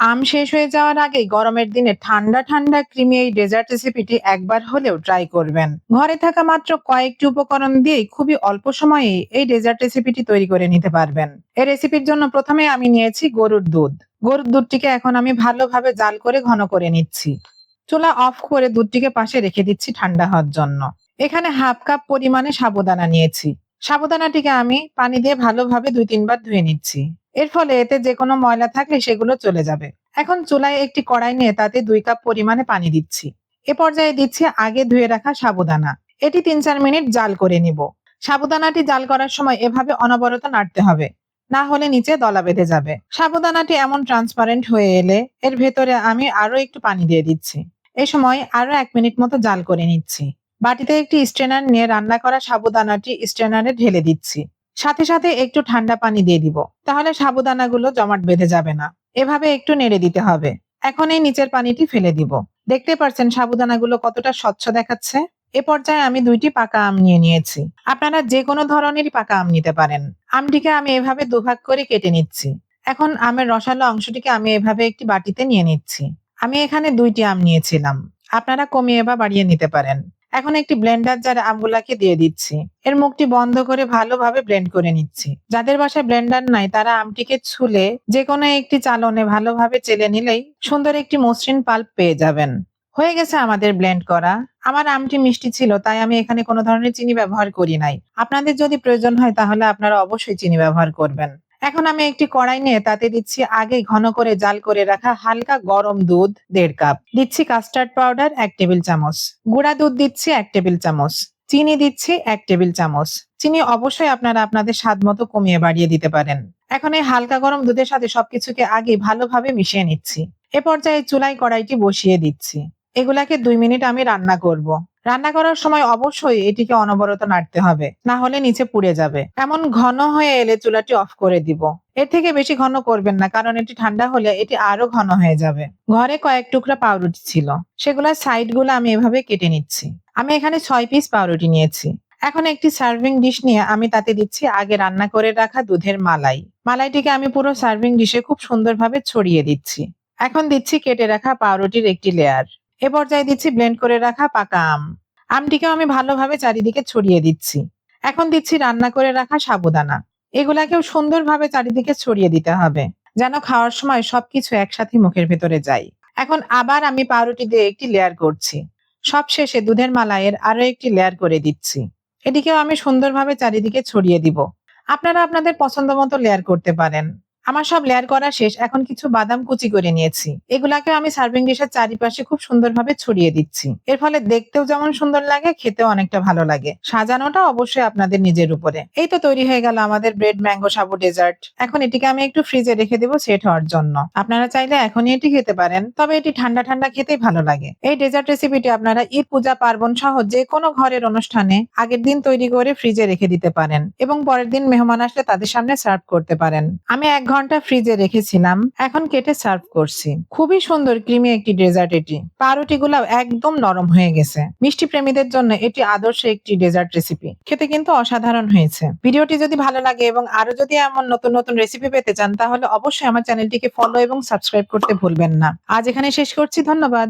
আম শেষ হয়ে যাওয়ার আগেই গরমের দিনে ঠান্ডা ঠান্ডা ক্রিমি এই ডেজার্ট রেসিপিটি একবার হলেও ট্রাই করবেন। ঘরে থাকা মাত্র কয়েকটি উপকরণ দিয়েই খুবই অল্প সময়ে এই ডেজার্ট রেসিপিটি তৈরি করে নিতে পারবেন। এই রেসিপির জন্য প্রথমে আমি নিয়েছি গরুর দুধ। গরুর দুধটিকে এখন আমি ভালোভাবে জাল করে ঘন করে নিচ্ছি। চুলা অফ করে দুধটিকে পাশে রেখে দিচ্ছি ঠান্ডা হওয়ার জন্য। এখানে হাফ কাপ পরিমাণে সাবুদানা নিয়েছি। সাবুদানাটিকে আমি পানি দিয়ে ভালোভাবে দুই তিনবার ধুয়ে নিচ্ছি। এর ফলে এতে যে কোনো ময়লা থাকলে সেগুলো চলে যাবে। এখন চুলায় একটি কড়াই নিয়ে তাতে দুই কাপ পরিমাণে পানি দিচ্ছি। এ পর্যায়ে দিচ্ছি আগে ধুয়ে রাখা সাবুদানা। এটি তিন চার মিনিট জাল করে নিব। সাবুদানাটি জাল করার সময় এভাবে অনবরত নাড়তে হবে। না হলে নিচে দলা বেঁধে যাবে। সাবুদানাটি এমন ট্রান্সপারেন্ট হয়ে এলে এর ভেতরে আমি আরও একটু পানি দিয়ে দিচ্ছি। এ সময় আরও এক মিনিট মতো জাল করে নিচ্ছি। বাটিতে একটি স্ট্রেনার নিয়ে রান্না করা সাবুদানাটি স্ট্রেনারে ঢেলে দিচ্ছি। সাথে সাথে একটু ঠান্ডা পানি দিয়ে দিব। তাহলে সাবুদানাগুলো জমাট বেঁধে যাবে না। এভাবে একটু নেড়ে দিতে হবে। এখন এই নিচের পানিটি ফেলে দিব। দেখতে পারছেন সাবুদানাগুলো কতটা স্বচ্ছ দেখাচ্ছে? এ পর্যায়ে আমি দুইটি পাকা আম নিয়ে নিয়েছি। আপনারা যে কোনো ধরনেরই পাকা আম নিতে পারেন। আমটিকে আমি এভাবে দুভাগ করে কেটে নিচ্ছি। এখন আমের রসালো অংশটিকে আমি এভাবে একটি বাটিতে নিয়ে নিচ্ছি। আমি এখানে দুইটি আম নিয়েছিলাম। আপনারা কমিয়ে বা বাড়িয়ে নিতে পারেন। এখন একটি ব্লেন্ডার জারে আমগুলাকে দিয়ে দিচ্ছি। এর মুখটি বন্ধ করে ভালোভাবে ব্লেন্ড করে নিচ্ছি। যাদের বাসায় ব্লেন্ডার নাই, তারা আমটিকে ছুলে যে কোনো একটি চালনে ভালোভাবে চেলে নিলেই সুন্দর একটি মসৃণ পাল্প পেয়ে যাবেন। হয়ে গেছে আমাদের ব্লেন্ড করা। আমার আমটি মিষ্টি ছিল, তাই আমি এখানে কোনো ধরনের চিনি ব্যবহার করি নাই। আপনাদের যদি প্রয়োজন হয়, তাহলে আপনারা অবশ্যই চিনি ব্যবহার করবেন। এখন আমি একটি কড়াই নিয়ে তাতে দিচ্ছি আগে ঘন করে জাল করে রাখা হালকা গরম দুধ, দেড় কাপ। দিচ্ছি কাস্টার্ড পাউডার এক টেবিল চামচ। গুঁড়া দুধ দিচ্ছি এক টেবিল চামচ। চিনি দিচ্ছি এক টেবিল চামচ। চিনি অবশ্যই আপনারা আপনাদের স্বাদ মতো কমিয়ে বাড়িয়ে দিতে পারেন। এখন এই হালকা গরম দুধের সাথে সবকিছুকে আগে ভালোভাবে মিশিয়ে নিচ্ছি। এ পর্যায়ে চুলাই কড়াইটি বসিয়ে দিচ্ছি। এগুলাকে দুই মিনিট আমি রান্না করব। রান্না করার সময় অবশ্যই এটিকে অনবরত নাড়তে হবে, না হলে নিচে পুড়ে যাবে। এমন ঘন হয়ে এলে চুলাটি অফ করে দিব। এর থেকে বেশি ঘন করবেন না, কারণ এটি ঠান্ডা হলে এটি আরও ঘন হয়ে যাবে। ঘরে কয়েক টুকরা পাউরুটি ছিল। সেগুলোর সাইডগুলো আমি এভাবে কেটে নিচ্ছি। আমি এখানে ছয় পিস পাউরুটি নিয়েছি। এখন একটি সার্ভিং ডিশ নিয়ে আমি তাতে দিচ্ছি আগে রান্না করে রাখা দুধের মালাই। মালাইটিকে আমি পুরো সার্ভিং ডিশে খুব সুন্দরভাবে ছড়িয়ে দিচ্ছি। এখন দিচ্ছি কেটে রাখা পাউরুটির একটি লেয়ার এ পর্যায়ে দিচ্ছি ব্লেন্ড করে রাখা পাকা আম। আমটিকেও আমি ভালোভাবে চারিদিকে ছড়িয়ে দিচ্ছি। এখন দিচ্ছি রান্না করে রাখা সাবুদানা। এগুলাকেও সুন্দরভাবে চারিদিকে ছড়িয়ে দিতে হবে, যেন খাওয়ার সময় সবকিছু একসাথে মুখের ভেতরে যায়। এখন আবার আমি পাউরুটি দিয়ে একটি লেয়ার করছি। সব শেষে দুধের মালাইয়ের আরও একটি লেয়ার করে দিচ্ছি। এটিকেও আমি সুন্দরভাবে চারিদিকে ছড়িয়ে দিব। আপনারা আপনাদের পছন্দ মতো লেয়ার করতে পারেন। আমার সব লেয়ার করা শেষ। এখন কিছু বাদাম কুচি করে নিয়েছি। এগুলাকে আমি সার্ভিং ডিশের চারিপাশে খুব সুন্দরভাবে ছড়িয়ে দিচ্ছি। এর ফলে দেখতেও যেমন সুন্দর লাগে, খেতেও অনেকটা ভালো লাগে। সাজানোটা অবশ্যই আপনাদের নিজের উপরে। এই তো তৈরি হয়ে গেল আমাদের ব্রেড ম্যাঙ্গো সাবু ডেজার্ট এখন এটিকে আমি একটু ফ্রিজে রেখে দেবো সেট হওয়ার জন্য। আপনারা চাইলে এখনই এটি খেতে পারেন, তবে এটি ঠান্ডা ঠান্ডা খেতেই ভালো লাগে। এই ডেজার্ট রেসিপিটি আপনারা ঈদ, পূজা, পার্বণ সহ যে কোনো ঘরের অনুষ্ঠানে আগের দিন তৈরি করে ফ্রিজে রেখে দিতে পারেন এবং পরের দিন মেহমান আসলে তাদের সামনে সার্ভ করতে পারেন। আমি এক ঘণ্টা ফ্রিজে রেখেছিলাম, এখন কেটে সার্ভ করছি। খুবই সুন্দর, ক্রিমি একটি ডেজার্ট এটি। পাউরুটি গুলা একদম নরম হয়ে গেছে। মিষ্টি প্রেমীদের জন্য এটি আদর্শ একটি ডেজার্ট রেসিপি। খেতে কিন্তু অসাধারণ হয়েছে। ভিডিওটি যদি ভালো লাগে এবং আরও যদি এমন নতুন নতুন রেসিপি পেতে চান, তাহলে অবশ্যই আমার চ্যানেলটিকে ফলো এবং সাবস্ক্রাইব করতে ভুলবেন না। আজ এখানে শেষ করছি, ধন্যবাদ।